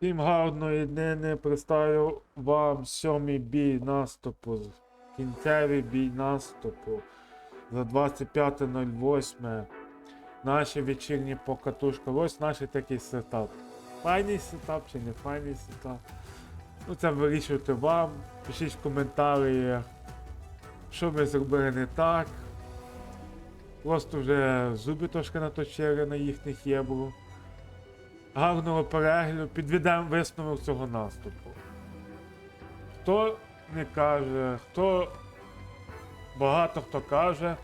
Всім гарної днини представлю вам сьомий бій наступу. Кінцевий бій наступу за 25.08. Наші вечірні покатушки. Ось наш такий сетап. Файний сетап чи не файний сетап. Ну це вирішуйте вам. Пишіть в коментарі, що ми зробили не так. Просто вже зуби трошки наточили на їхніх єбру. Гарного перегляду, підведемо висновок цього наступу. Хто не каже, хто багато хто каже.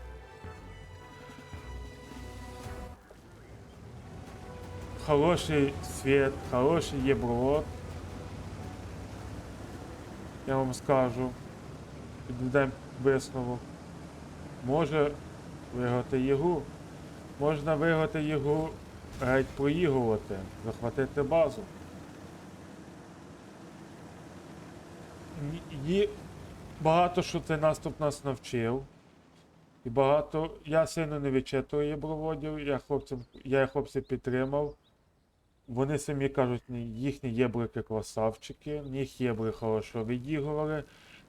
Хороший світ, хороший єброд. Я вам скажу. Підведемо висновок. Може виграти єгу. Можна виграти єгу геть проігрувати, захватити базу. Є багато що цей наступ нас навчив. І багато. Я сильно не відчитую єброводів, я хлопцям, я хлопців підтримав. Вони самі кажуть, їхні єбрики красавчики, них єбри хорошо відігрували,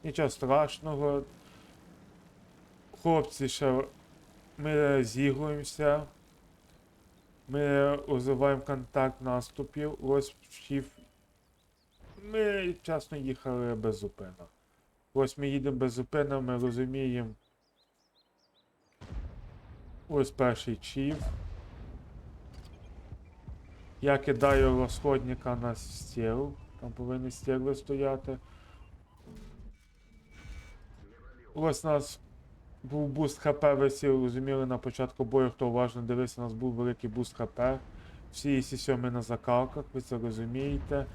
нічого страшного. Хлопці ще ми зігруємося. Ми розвиваємо контакт наступів. Ось вчив. Ми чесно їхали без зупина. Ось ми їдемо без зупина, ми розуміємо. Ось перший чів. Я кидаю розходника на стіл. Там повинні стіли стояти. Ось нас був буст ХП, ви всі розуміли на початку бою, хто уважно дивився, у нас був великий буст ХП. Всі сі сьомі на закалках, ви це розумієте.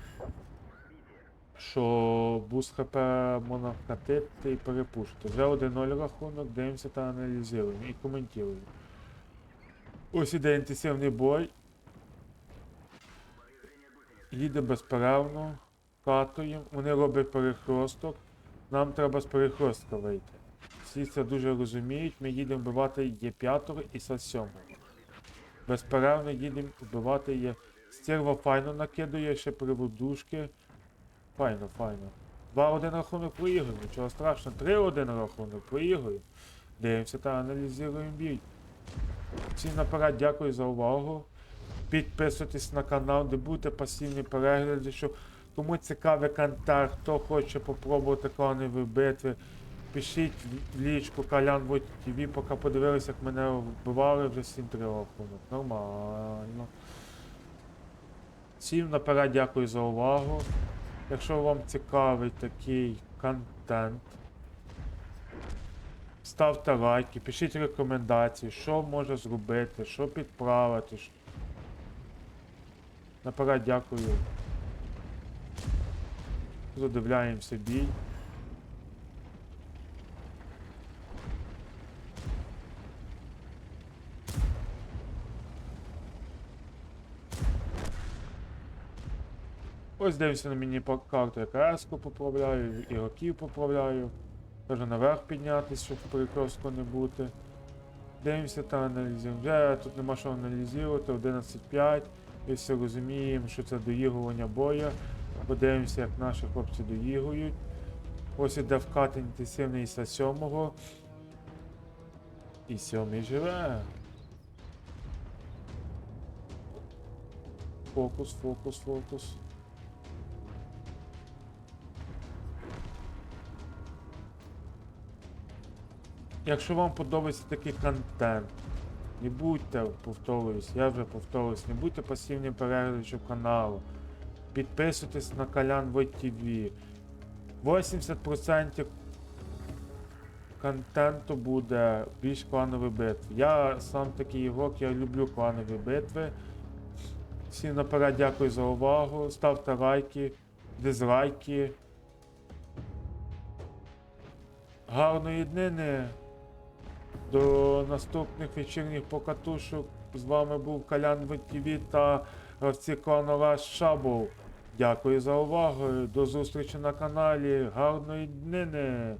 Що буст ХП можна вкатити і перепушити. Вже 1-0 рахунок, дивимося та аналізуємо і коментуємо. Ось іде інтенсивний бой. Їде безперервно, катуємо, вони роблять перехросток. Нам треба з перехростка вийти. Всі це дуже розуміють. Ми їдемо вбивати Є5 і Са7. Безперервно їдемо вбивати є. Стерва файно накидує, ще приводушки. Файно, файно. 2-1 рахунок проігруємо, нічого страшного. 3-1 рахунок проігруємо. Дивимося та аналізуємо бій. Всім наперед дякую за увагу. Підписуйтесь на канал, не будьте пасивні перегляди, що кому цікавий контакт, хто хоче попробувати кланові битви. Пишіть в лічку Калян Войт ТВ, поки подивилися, як мене вбивали вже 7 3 рахунок. Нормально. Всім наперед дякую за увагу. Якщо вам цікавий такий контент, ставте лайки, пишіть рекомендації, що може зробити, що підправити. Наперед дякую. Задивляємося бій. Ось дивимося на мені по карту, як РС-ку поправляю, ігроків поправляю. Кажу наверх піднятися, щоб перекростку не бути. Дивимося та аналізуємо. Вже тут нема що аналізувати, 11.5. І все розуміємо, що це доігрування боя. Подивимося, як наші хлопці доігрують. Ось іде вкат інтенсивний із 7 І 7 живе. Фокус, фокус, фокус. Якщо вам подобається такий контент, не будьте, повторююсь, я вже повторююсь, не будьте пасивним переглядачем каналу. Підписуйтесь на Колян Войт ТВ. 80% контенту буде більш кланові битви. Я сам такий ігрок, я люблю кланові битви. Всім наперед дякую за увагу. Ставте лайки, дизлайки. Гарної днини. До наступних вечірніх покатушок. З вами був Калян ВТВ та клану Шабов. Дякую за увагу. До зустрічі на каналі. Гарної днини.